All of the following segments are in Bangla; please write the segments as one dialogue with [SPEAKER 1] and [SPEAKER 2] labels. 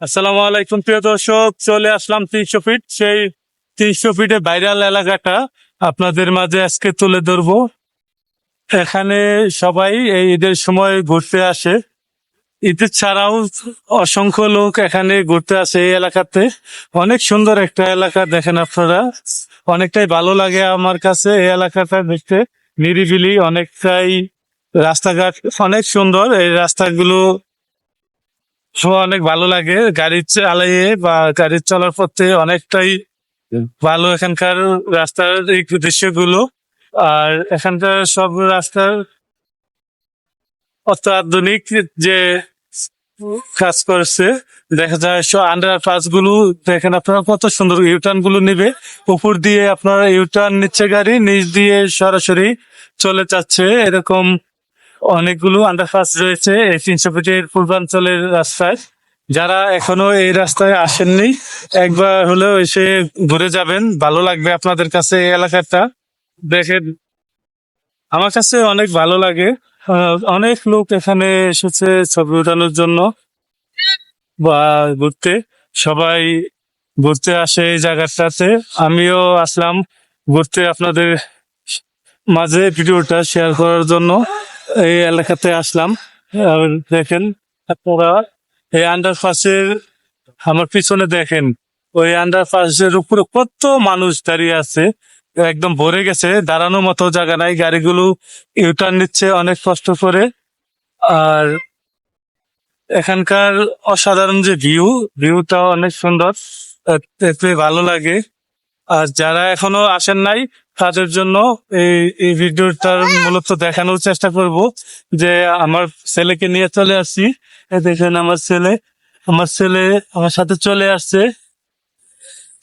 [SPEAKER 1] আসসালামু আলাইকুম, প্রিয় দর্শক। চলে আসলাম তিনশো ফিট। সেই তিনশো ফিটে ভাইরাল এলাকাটা আপনাদের মাঝে আজকে তুলে ধরবো। এখানে সবাই এই ঈদের সময় ঘুরতে আসে। ঈদের ছাড়াও অসংখ্য লোক এখানে ঘুরতে আসে এই এলাকাতে। অনেক সুন্দর একটা এলাকা দেখেন আপনারা। অনেকটাই ভালো লাগে আমার কাছে এই এলাকাটা দেখতে। নিরিবিলি, অনেকটাই রাস্তাঘাট অনেক সুন্দর। এই রাস্তাগুলো অনেক ভালো লাগে। গাড়ি চালিয়ে বা গাড়ি চলার পথে অনেকটাই ভালো এখানকার রাস্তার দৃশ্যগুলো। আর এখানকার সব রাস্তার অত্যাধুনিক যে কাজ করছে, দেখা যায় আন্ডার পাসগুলো দেখেন আপনারা কত সুন্দর ইউটার্নগুলো নিবে। উপর দিয়ে আপনারা ইউটার্ন নিচ্ছে গাড়ি, নিচ দিয়ে সরাসরি চলে যাচ্ছে। এরকম অনেকগুলো আন্ডারপাস রয়েছে এই তিনশো ফিটের পূর্বাঞ্চলের রাস্তায়। যারা এখনও এই রাস্তায় আসেননি, একবার হলেও এসে ঘুরে যাবেন। ভালো লাগবে আপনাদের কাছে এই এলাকাটা। দেখেন, আমার কাছে অনেক ভালো লাগে। অনেক লোক এখানে এসেছে ছবি ওঠানোর জন্য বা ঘুরতে। সবাই ঘুরতে আসে এই জায়গাটাতে। আমিও আসলাম ঘুরতে আপনাদের মাঝে ভিডিওটা শেয়ার করার জন্য। এই এলাকাতে আসলাম। দেখেন, আপনারা এই আন্ডারপাসের আমার পিছনে দেখেন, ওই আন্ডারপাসের উপরে কত মানুষ দাঁড়িয়ে আছে। একদম ভরে গেছে, দাঁড়ানোর মতো জায়গা নাই, গাড়িগুলো ইউটার্ন নিচ্ছে অনেক কষ্ট করে। আর এখানকার অসাধারণ যে ভিউ ভিউটা অনেক সুন্দর ভালো লাগে। আর যারা এখনও আসেন নাই তাদের জন্য এই এই ভিডিওটার মূলত দেখানোর চেষ্টা করব যে আমার ছেলেকে নিয়ে চলে আসছি। দেখেন আমার ছেলে আমার ছেলে আমার সাথে চলে আসছে।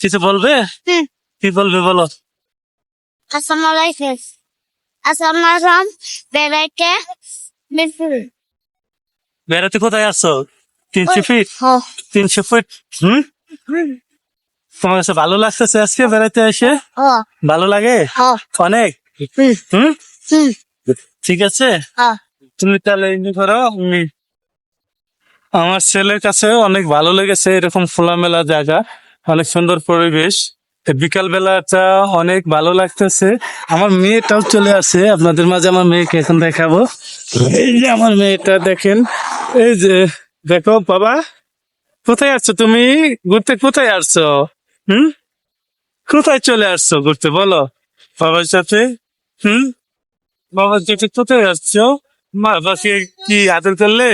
[SPEAKER 1] কিছু বলবে? কি বলবে বলো?
[SPEAKER 2] আসসালামু
[SPEAKER 1] বেড়াতে কোথায় আসছো তিনশো ফিট? তিনশো ফিট? হুম। তোমার কাছে ভালো লাগতেছে আজকে বেড়াতে এসে? ভালো লাগে? অনেক?
[SPEAKER 2] হুম?
[SPEAKER 1] ঠিক আছে? তুমি তাহলে আমার ছেলের কাছে অনেক ভালো লেগেছে এরকম খোলামেলা জায়গা অনেক সুন্দর পরিবেশ। বিকাল বেলাটা অনেক ভালো লাগতেছে। আমার মেয়েটাও চলে আসে আপনাদের মাঝে আমার মেয়েকে এখন দেখাবো। এই যে আমার মেয়েটা দেখেন এই যে দেখো বাবা কোথায় আসছো তুমি? ঘুরতে কোথায় আসছো? হুম? কোথায় চলে আসছো ঘুরতে, বলো? বাবার সাথে? হুম? বাবার সাথে কোথায় আসছো? মা, বাবাকে কি আদর করলে?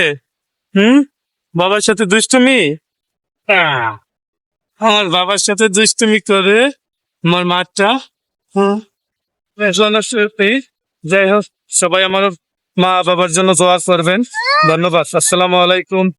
[SPEAKER 1] হুম? বাবার সাথে দুষ্টুমি? আমার বাবার সাথে দুষ্টুমি করে আমার মাটা? হুম? যাই হোক, সবাই আমার মা বাবার জন্য দোয়া করবেন। ধন্যবাদ, আসসালামু আলাইকুম।